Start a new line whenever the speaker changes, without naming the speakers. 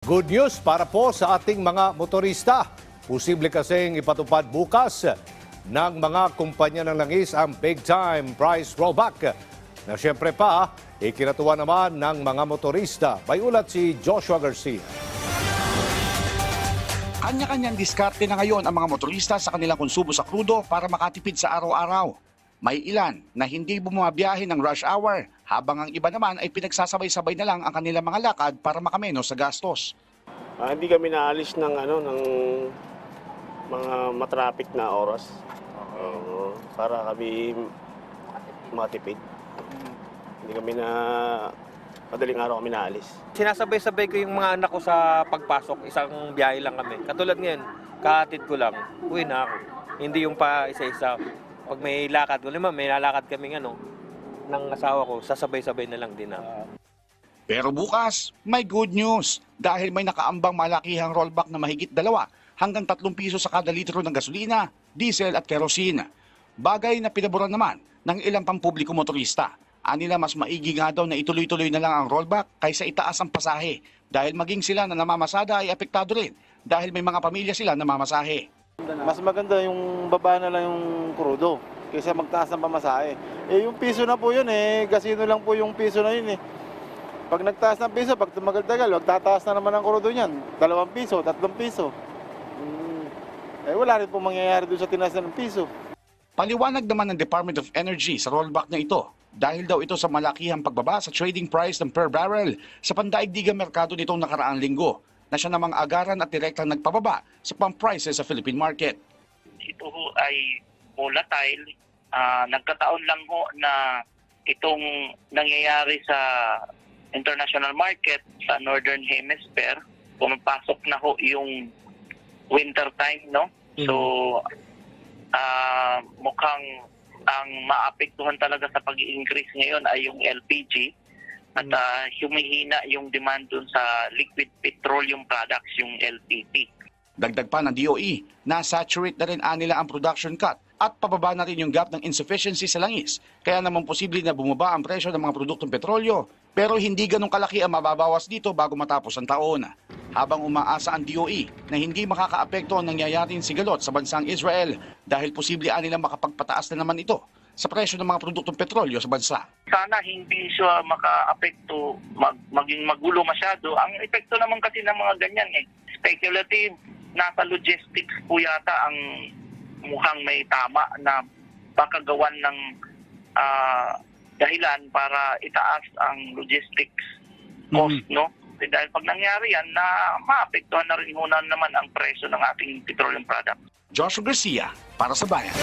Good news para po sa ating mga motorista. Posible kasing ipatupad bukas ng mga kumpanya ng langis ang big time price rollback na siyempre pa ikinatuwa naman ng mga motorista. May ulat si Joshua Garcia.
Kanya-kanyang diskarte na ngayon ang mga motorista sa kanilang konsumo sa krudo para makatipid sa araw-araw. May ilan na hindi bumabiyahe ng rush hour, habang ang iba naman ay pinagsasabay-sabay na lang ang kanilang mga lakad para makameno sa gastos.
Ah, hindi kami naalis ng ano ng mga matraffic na oras. Oo, para kami matipid. Hindi kami na madaling araw kami naalis.
sinasabay-sabay ko yung mga anak ko sa pagpasok. Isang biyahe lang kami. Katulad ngayon, kahatid ko lang, uwi na ako. Hindi yung pa isa-isa. Pag may lakad, naman, may lalakad kaming ano, ng asawa ko, sasabay-sabay na lang din ako.
Pero bukas, may good news dahil may nakaambang malakihang rollback na mahigit dalawa hanggang 3 piso sa kada litro ng gasolina, diesel at kerosene. Bagay na pinaboran naman ng ilang pampubliko motorista. Anila mas maigi nga daw na ituloy-tuloy na lang ang rollback kaysa itaas ang pasahe dahil maging sila na namamasada ay apektado rin dahil may mga pamilya sila na mamasahe.
Mas maganda yung baba na lang yung krudo kaysa magtaas ng pamasahe. Eh yung piso na po yun eh, gasino lang po yung piso na yun eh. Pag nagtaas ng piso, pag tumagal-tagal, magtataas na naman ang krudo niyan. Dalawang piso, tatlong piso. Hmm. Eh wala rin po mangyayari doon sa tinaas ng piso.
Paliwanag naman ng Department of Energy sa rollback na ito dahil daw ito sa malakihang pagbaba sa trading price ng per barrel sa pandaigdigang merkado nitong nakaraang linggo na siya namang agaran at direktang nagpababa sa pump prices sa Philippine market.
ito ho ay volatile. Ah, nagkataon lang ho na itong nangyayari sa international market sa Northern Hemisphere. Pumapasok na ho yung winter time, no? So, ah, mukhang ang maapektuhan talaga sa pag increase ngayon ay yung LPG at ah, humihina yung demand dun sa liquid petroleum products, yung LPP.
Dagdag pa ng DOE, na-saturate na rin anila ang production cut at pababa na rin yung gap ng insufficiency sa langis. Kaya naman posible na bumaba ang presyo ng mga produktong petrolyo pero hindi ganong kalaki ang mababawas dito bago matapos ang taon. Habang umaasa ang DOE na hindi makakaapekto ang nangyayaring sigalot sa bansang Israel dahil posible anila makapagpataas na naman ito sa presyo ng mga produktong petrolyo sa bansa.
sana hindi siya maka-apekto, mag, maging magulo masyado. Ang epekto naman kasi ng mga ganyan eh, speculative, nasa logistics po yata ang mukhang may tama na baka gawan ng ah, dahilan para itaas ang logistics cost, no? Eh, Dahil pag nangyari yan, na maapektuhan na rin muna naman ang presyo ng ating petroleum product.
Joshua Garcia para sa Bayan.